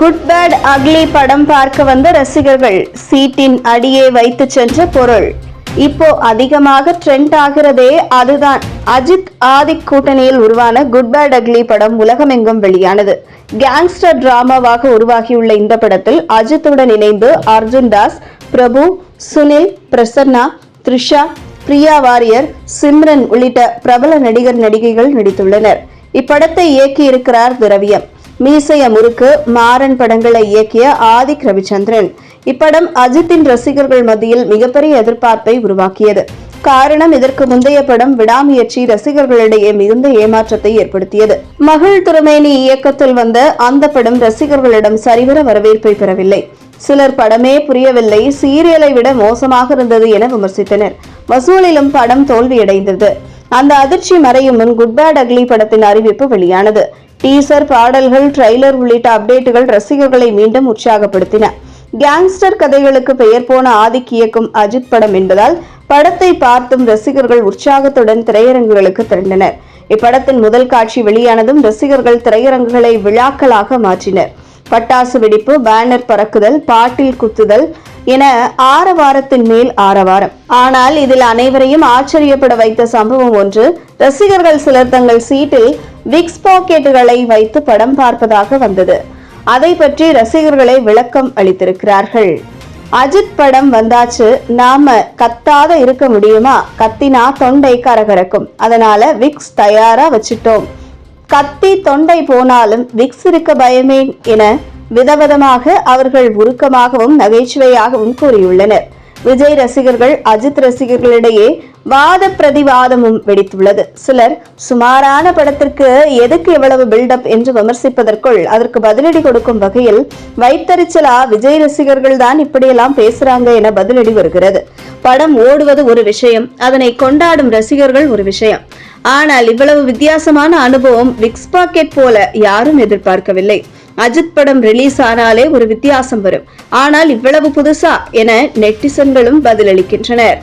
Good bad ugly படம் பார்க்க வந்த ரசிகர்கள் சீட்டின் அடியே வைத்து சென்ற பொருள். இப்போ அதிகமாக ட்ரெண்ட் ஆகிறதே அதுதான். அஜித் ஆதிக் கூட்டணியில் உருவான குட் பேட் அக்லி படம் உலகமெங்கும் வெளியானது. கேங்ஸ்டர் டிராமாவாக உருவாகியுள்ள இந்த படத்தில் அஜித்துடன் இணைந்து அர்ஜுன் தாஸ் பிரபு சுனில் பிரசன்னா த்ரிஷா பிரியா வாரியர் சிம்ரன் உள்ளிட்ட பிரபல நடிகர் நடிகைகள் நடித்துள்ளனர். இப்படத்தை இயக்கியிருக்கிறார் திரவியம். மீசைய முறுக்கு மாறன் படங்களை இயக்கிய ஆதிக் ரவிச்சந்திரன். இப்படம் அஜித்தின் ரசிகர்கள் மத்தியில் மிகப்பெரிய எதிர்பார்ப்பை உருவாக்கியது. காரணம் இதற்கு முந்தைய படம் விடாமுயற்சி ரசிகர்களிடையே மிகுந்த ஏமாற்றத்தை ஏற்படுத்தியது. மகள் துறமேனி இயக்கத்தில் வந்த அந்த படம் ரசிகர்களிடம் சரிவர வரவேற்பை பெறவில்லை. சிலர் படமே புரியவில்லை சீரியலை விட மோசமாக இருந்தது என விமர்சித்தனர். வசூலிலும் படம் தோல்வியடைந்தது. அந்த அதிர்ச்சி மறையும் முன் குட் பேட் அக்லி படத்தின் அறிவிப்பு வெளியானது. டீசர் பாடல்கள் ட்ரெய்லர் உள்ளிட்ட அப்டேட்டுகள் ரசிகர்களை மீண்டும் உற்சாகப்படுத்தின. கேங்ஸ்டர் கதைகளுக்கு பெயர் போன ஆதிக் இயக்கும் அஜித் படம் என்பதால் படத்தை பார்த்தும் ரசிகர்கள் உற்சாகத்துடன் திரையரங்குகளுக்கு திரண்டனர். இப்படத்தின் முதல் காட்சி வெளியானதும் ரசிகர்கள் திரையரங்குகளை விழாக்களாக மாற்றினர். பட்டாசு வெடிப்பு பேனர் பறக்குதல் பாட்டில் குத்துதல் என ஆரவாரத்தின் மேல் ஆரவாரம். ஆனால் இதில் அனைவரையும் ஆச்சரியப்பட வைத்த சம்பவம் ஒன்று ரசிகர்கள் சிலர் தங்கள் சீட்டில் விக்ஸ் பாக்கெட்டுகளை வைத்து படம் பார்ப்பதாக வந்தது. அதை பற்றி ரசிகர்களை விளக்கம் அளித்திருக்கிறார்கள். அஜித் படம் வந்தாச்சு. நாம கத்தாத இருக்க முடியுமா? கத்தினா தொண்டை கரகரக்கும். அதனால விக்ஸ் தயாரா வச்சிட்டோம். கத்தி தொண்டை போனாலும் விக்ஸ் இருக்க பயமே என விதவிதமாக அவர்கள் உருக்கமாகவும் நகைச்சுவையாகவும் கூறியுள்ளனர். விஜய் ரசிகர்கள் அஜித் ரசிகர்களிடையே வாத பிரதிவாதமும் வெடித்துள்ளது. சிலர் சுமாரான படத்திற்கு எதுக்கு எவ்வளவு பில்டப் என்று விமர்சிப்பதற்குள் அதற்கு பதிலடி கொடுக்கும் வகையில் வைத்தறிச்சலா விஜய் ரசிகர்கள் தான் இப்படியெல்லாம் பேசுறாங்க என பதிலடி வருகிறது. படம் ஓடுவது ஒரு விஷயம் அதனை கொண்டாடும் ரசிகர்கள் ஒரு விஷயம். ஆனால் இவ்வளவு வித்தியாசமான அனுபவம் விக்ஸ் பாக்கெட் போல யாரும் எதிர்பார்க்கவில்லை. அஜித் படம் ரிலீஸ் ஆனாலே ஒரு வித்தியாசம் வரும். ஆனால் இவ்வளவு புதுசா என நெட்டிசன்களும் பதிலளிக்கின்றனர்.